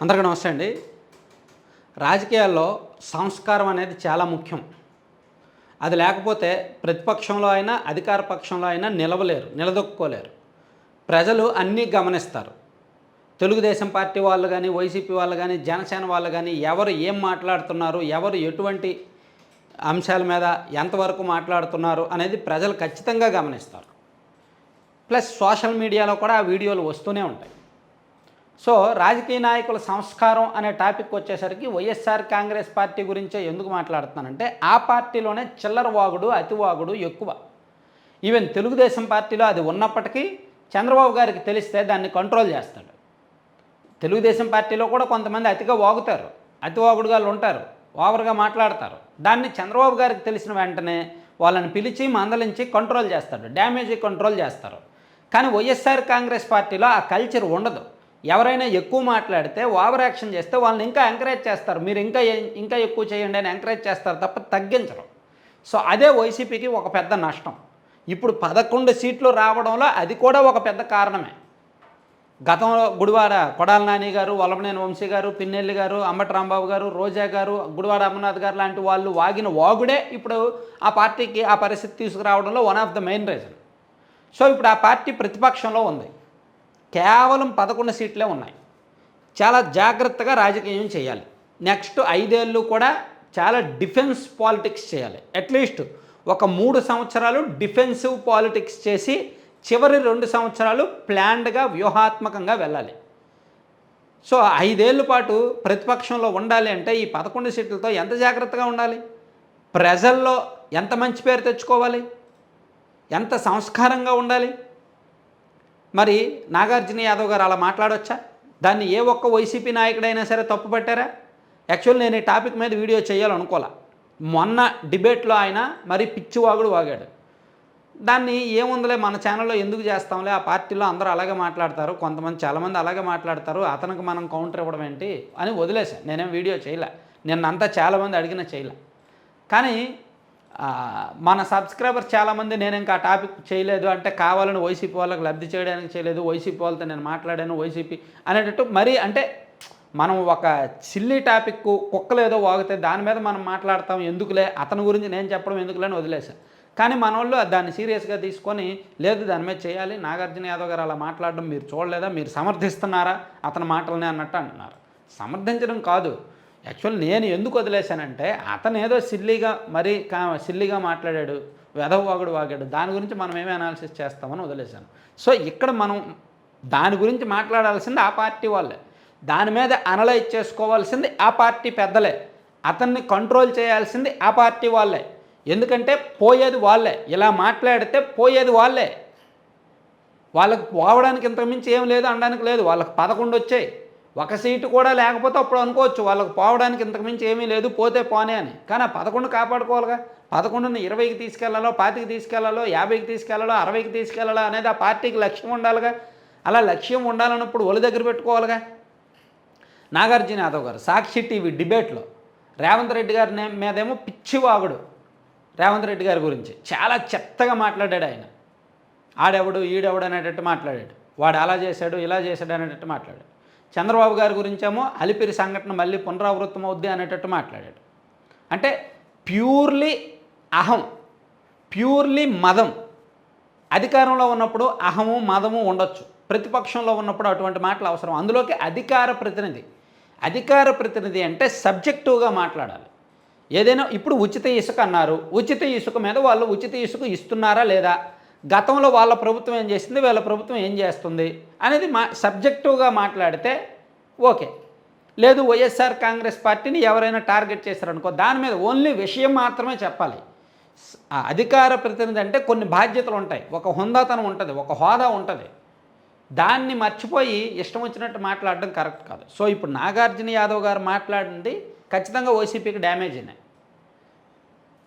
అందరికీ నమస్తే అండి. రాజకీయాల్లో సంస్కారం అనేది చాలా ముఖ్యం. అది లేకపోతే ప్రతిపక్షంలో అయినా అధికార పక్షంలో అయినా నిలవలేరు నిలదొక్కుకోలేరు. ప్రజలు అన్నీ గమనిస్తారు. తెలుగుదేశం పార్టీ వాళ్ళు కానీ వైసీపీ వాళ్ళు కానీ జనసేన వాళ్ళు కానీ ఎవరు ఏం మాట్లాడుతున్నారు ఎవరు ఎటువంటి అంశాల మీద ఎంతవరకు మాట్లాడుతున్నారు అనేది ప్రజలు ఖచ్చితంగా గమనిస్తారు. ప్లస్ సోషల్ మీడియాలో కూడా ఆ వీడియోలు వస్తూనే ఉంటాయి. సో రాజకీయ నాయకుల సంస్కారం అనే టాపిక్ వచ్చేసరికి వైఎస్ఆర్ కాంగ్రెస్ పార్టీ గురించే ఎందుకు మాట్లాడుతున్నానంటే ఆ పార్టీలోనే చిల్లర వాగుడు అతివాగుడు ఎక్కువ. ఈవెన్ తెలుగుదేశం పార్టీలో అది ఉన్నప్పటికీ చంద్రబాబు గారికి తెలిస్తే దాన్ని కంట్రోల్ చేస్తాడు. తెలుగుదేశం పార్టీలో కూడా కొంతమంది అతిగా వాగుతారు అతి వాగుడుగాళ్ళు ఉంటారు ఓవర్గా మాట్లాడతారు. దాన్ని చంద్రబాబు గారికి తెలిసిన వెంటనే వాళ్ళని పిలిచి మందలించి కంట్రోల్ చేస్తాడు డ్యామేజ్ కంట్రోల్ చేస్తారు. కానీ వైఎస్ఆర్ కాంగ్రెస్ పార్టీలో ఆ కల్చర్ ఉండదు. ఎవరైనా ఎక్కువ మాట్లాడితే ఓవర్ యాక్షన్ చేస్తే వాళ్ళని ఇంకా ఎంకరేజ్ చేస్తారు. మీరు ఇంకా ఇంకా ఎక్కువ చేయండి అని ఎంకరేజ్ చేస్తారు తప్ప తగ్గించరు. సో అదే వైసీపీకి ఒక పెద్ద నష్టం. ఇప్పుడు పదకొండు సీట్లు రావడంలో అది కూడా ఒక పెద్ద కారణమే. గతంలో గుడివాడ కొడాల నాని గారు వల్లభనేని వంశీ గారు పిన్నెల్లి గారు అంబటి రాంబాబు గారు రోజా గారు గుడివాడ అమర్నాథ్ గారు లాంటి వాళ్ళు వాగిన వాగుడే ఇప్పుడు ఆ పార్టీకి ఆ పరిస్థితి తీసుకురావడంలో one of the main reason so ఇప్పుడు ఆ పార్టీ ప్రతిపక్షంలో ఉంది. కేవలం పదకొండు సీట్లే ఉన్నాయి. చాలా జాగ్రత్తగా రాజకీయం చేయాలి. నెక్స్ట్ ఐదేళ్ళు కూడా చాలా డిఫెన్స్ పాలిటిక్స్ చేయాలి. అట్లీస్ట్ ఒక మూడు సంవత్సరాలు డిఫెన్సివ్ పాలిటిక్స్ చేసి చివరి రెండు సంవత్సరాలు ప్లాన్డ్గా వ్యూహాత్మకంగా వెళ్ళాలి. సో ఐదేళ్ళ పాటు ప్రతిపక్షంలో ఉండాలి అంటే ఈ పదకొండు సీట్లతో ఎంత జాగ్రత్తగా ఉండాలి? ప్రజల్లో ఎంత మంచి పేరు తెచ్చుకోవాలి? ఎంత సంస్కారంగా ఉండాలి? మరి నాగార్జున యాదవ్ గారు అలా మాట్లాడొచ్చా? దాన్ని ఏ ఒక్క వైసీపీ నాయకుడైనా సరే తప్పు పట్టారా? యాక్చువల్ నేను ఈ టాపిక్ మీద వీడియో చేయాలనుకోలే. మొన్న డిబేట్లో ఆయన మరి పిచ్చివాగుడు వాగాడు. దాన్ని ఏముందిలే మన ఛానల్లో ఎందుకు చేస్తాంలే? ఆ పార్టీలో అందరూ అలాగే మాట్లాడతారు కొంతమంది చాలామంది అలాగే మాట్లాడతారు అతనికి మనం కౌంటర్ ఇవ్వడం ఏంటి అని వదిలేశాను నేనేం వీడియో చేయలే. నిన్నంతా చాలామంది అడిగినా చేయలే. కానీ మన సబ్స్క్రైబర్స్ చాలామంది నేను ఇంకా ఆ టాపిక్ చేయలేదు అంటే కావాలని వైసీపీ వాళ్ళకి లబ్ధి చేయడానికి చేయలేదు వైసీపీ వాళ్ళతో నేను మాట్లాడాను వైసీపీ అనేటట్టు మరీ అంటే మనం ఒక చిల్లీ టాపిక్ కుక్కలు ఏదో వాగితే దాని మీద మనం మాట్లాడతాం ఎందుకులే? అతని గురించి నేను చెప్పడం ఎందుకులే అని వదిలేశాను కానీ మన వాళ్ళు దాన్ని సీరియస్గా తీసుకొని లేదు దాని మీద చేయాలి నాగార్జున యాదవ్ గారు అలా మాట్లాడడం మీరు చూడలేదా మీరు సమర్థిస్తున్నారా అతని మాటలనే అన్నట్టు అంటున్నారు. సమర్థించడం కాదు. యాక్చువల్ నేను ఎందుకు వదిలేశానంటే అతను ఏదో సిల్లీగా మరీ కా సిల్లీగా మాట్లాడాడు వెధవాగుడు వాగాడు దాని గురించి మనం ఏమి అనాలిసిస్ చేస్తామని వదిలేశాను. సో ఇక్కడ మనం దాని గురించి మాట్లాడాల్సింది ఆ పార్టీ వాళ్ళే. దాని మీద అనలైజ్ చేసుకోవాల్సింది ఆ పార్టీ పెద్దలే. అతన్ని కంట్రోల్ చేయాల్సింది ఆ పార్టీ వాళ్ళే. ఎందుకంటే పోయేది వాళ్ళే. ఇలా మాట్లాడితే పోయేది వాళ్ళే. వాళ్ళకి పోవడానికి ఇంతకుమించి ఏం లేదు అనడానికి లేదు. వాళ్ళకి పదకొండు వచ్చాయి. ఒక సీటు కూడా లేకపోతే అప్పుడు అనుకోవచ్చు వాళ్ళకి పోవడానికి ఇంతకుమించి ఏమీ లేదు పోతే పోనే అని. కానీ ఆ పదకొండు కాపాడుకోవాలిగా. పదకొండుని ఇరవైకి తీసుకెళ్ళాలో పాతికి తీసుకెళ్ళాలో యాభైకి తీసుకెళ్ళాలో అరవైకి తీసుకెళ్ళాలో అనేది ఆ పార్టీకి లక్ష్యం ఉండాలిగా. అలా లక్ష్యం ఉండాలన్నప్పుడు ఒళ్ళు దగ్గర పెట్టుకోవాలిగా. నాగార్జున యాదవ్ గారు సాక్షి టీవీ డిబేట్లో రేవంత్ రెడ్డి గారి నేమ్ మీదేమో పిచ్చివాగుడు రేవంత్ రెడ్డి గారి గురించి. చాలా చెత్తగా మాట్లాడాడు ఆయన. ఆడెవడు ఈడెవడు అనేటట్టు మాట్లాడాడు. వాడు అలా చేశాడు ఇలా చేశాడు అనేటట్టు మాట్లాడాడు. చంద్రబాబు గారి గురించేమో అలిపిరి సంఘటన మళ్ళీ పునరావృతం అవుద్ది అనేటట్టు మాట్లాడాడు. అంటే ప్యూర్లీ అహం ప్యూర్లీ మదం. అధికారంలో ఉన్నప్పుడు అహము మదము ఉండొచ్చు. ప్రతిపక్షంలో ఉన్నప్పుడు అటువంటి మాటలు అవసరం. అందులోకి అధికార ప్రతినిధి. అధికార ప్రతినిధి అంటే సబ్జెక్టివ్గా మాట్లాడాలి. ఏదైనా ఇప్పుడు ఉచిత ఇసుక అన్నారు. ఉచిత ఇసుక మీద వాళ్ళు ఉచిత ఇసుక ఇస్తున్నారా లేదా? గతంలో వాళ్ళ ప్రభుత్వం ఏం చేసింది? వీళ్ళ ప్రభుత్వం ఏం చేస్తుంది? అనేది మా సబ్జెక్టివ్గా మాట్లాడితే ఓకే. లేదు వైఎస్ఆర్ కాంగ్రెస్ పార్టీని ఎవరైనా టార్గెట్ చేశారనుకో దాని మీద ఓన్లీ విషయం మాత్రమే చెప్పాలి. ఆ అధికార ప్రతినిధి అంటే కొన్ని బాధ్యతలు ఉంటాయి. ఒక హుందాతనం ఉంటుంది ఒక హోదా ఉంటుంది. దాన్ని మర్చిపోయి ఇష్టం వచ్చినట్టు మాట్లాడడం కరెక్ట్ కాదు. సో ఇప్పుడు నాగార్జున యాదవ్ గారు మాట్లాడింది ఖచ్చితంగా వైసీపీకి డ్యామేజ్ అయినాయి.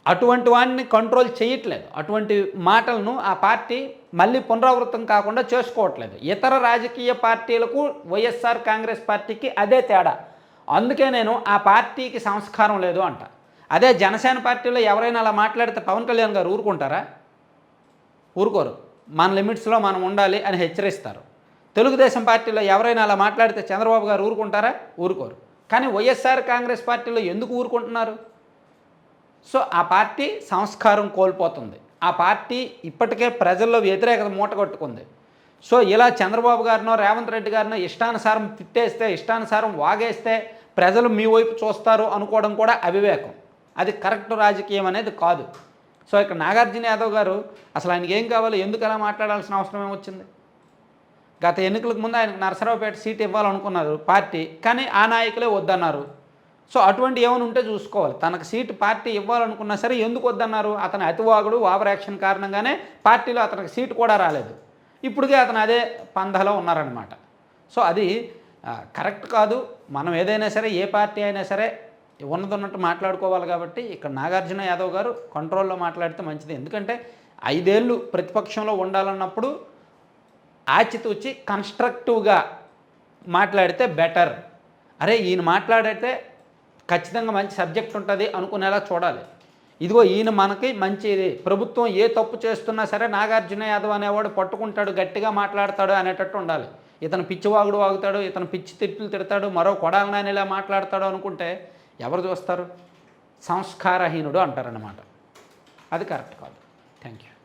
అటువంటి వాడిని కంట్రోల్ చేయట్లేదు. అటువంటి మాటలను ఆ పార్టీ మళ్ళీ పునరావృతం కాకుండా చేసుకోవట్లేదు. ఇతర రాజకీయ పార్టీలకు వైఎస్ఆర్ కాంగ్రెస్ పార్టీకి అదే తేడా. అందుకే నేను ఆ పార్టీకి సంస్కారం లేదు అంట. అదే జనసేన పార్టీలో ఎవరైనా అలా మాట్లాడితే పవన్ కళ్యాణ్ గారు ఊరుకుంటారా? ఊరుకోరు. మన లిమిట్స్లో మనం ఉండాలి అని హెచ్చరిస్తారు. తెలుగుదేశం పార్టీలో ఎవరైనా అలా మాట్లాడితే చంద్రబాబు గారు ఊరుకుంటారా? ఊరుకోరు. కానీ వైఎస్ఆర్ కాంగ్రెస్ పార్టీలో ఎందుకు ఊరుకుంటున్నారు? సో ఆ పార్టీ సంస్కారం కోల్పోతుంది. ఆ పార్టీ ఇప్పటికే ప్రజల్లో వ్యతిరేకత మూటగొట్టుకుంది సో ఇలా చంద్రబాబు గారినో రేవంత్ రెడ్డి గారినో ఇష్టానుసారం తిట్టేస్తే ఇష్టానుసారం వాగేస్తే ప్రజలు మీ వైపు చూస్తారు అనుకోవడం కూడా అవివేకం. అది కరెక్ట్ రాజకీయం అనేది కాదు. సో ఇక్కడ నాగార్జున యాదవ్ గారు అసలు ఆయనకి ఏం కావాలి ఎందుకు అలా మాట్లాడాల్సిన అవసరం ఏమొచ్చింది? గత ఎన్నికలకు ముందు ఆయనకు నరసరావుపేట సీట్ ఇవ్వాలనుకున్నారు పార్టీ కానీ ఆ నాయకులే వద్దన్నారు. సో అటువంటి ఏమైనా ఉంటే చూసుకోవాలి. తనకు సీటు పార్టీ ఇవ్వాలనుకున్నా సరే ఎందుకు వద్దన్నారు? అతని అతివాగుడు ఓవర్ యాక్షన్ కారణంగానే పార్టీలో అతనికి సీటు కూడా రాలేదు. ఇప్పటికే అతను అదే పందలో ఉన్నారనమాట సో అది కరెక్ట్ కాదు. మనం ఏదైనా సరే ఏ పార్టీ అయినా సరే ఉన్నది ఉన్నట్టు మాట్లాడుకోవాలి కాబట్టి ఇక్కడ నాగార్జున యాదవ్ గారు కంట్రోల్లో మాట్లాడితే మంచిది. ఎందుకంటే ఐదేళ్ళు ప్రతిపక్షంలో ఉండాలన్నప్పుడు ఆచితూచి కన్స్ట్రక్టివ్గా మాట్లాడితే బెటర్ అరే ఈయన మాట్లాడితే ఖచ్చితంగా మంచి సబ్జెక్ట్ ఉంటుంది అనుకునేలా చూడాలి. ఇదిగో ఈయన మనకి మంచిది. ప్రభుత్వం ఏ తప్పు చేస్తున్నా సరే నాగార్జున యాదవ్ అనేవాడు పట్టుకుంటాడు గట్టిగా మాట్లాడతాడు అనేటట్టు ఉండాలి. ఇతను పిచ్చి వాగుడు వాగుతాడు ఇతను పిచ్చి తిట్లు తిడతాడు మరో కొడాలని ఇలా మాట్లాడతాడు అనుకుంటే ఎవరు చూస్తారు? సంస్కారహీనుడు అంటారన్నమాట. అది కరెక్ట్ కాదు. Thank you